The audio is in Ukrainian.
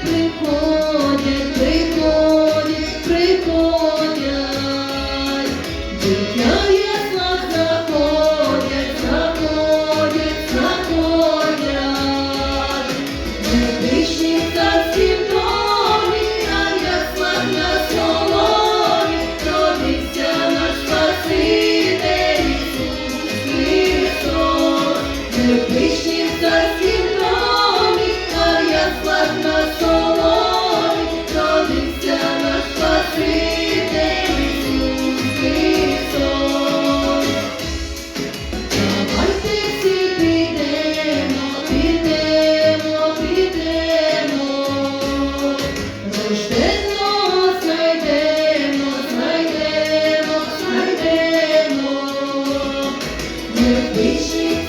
Приходять, приходять, приходять, she's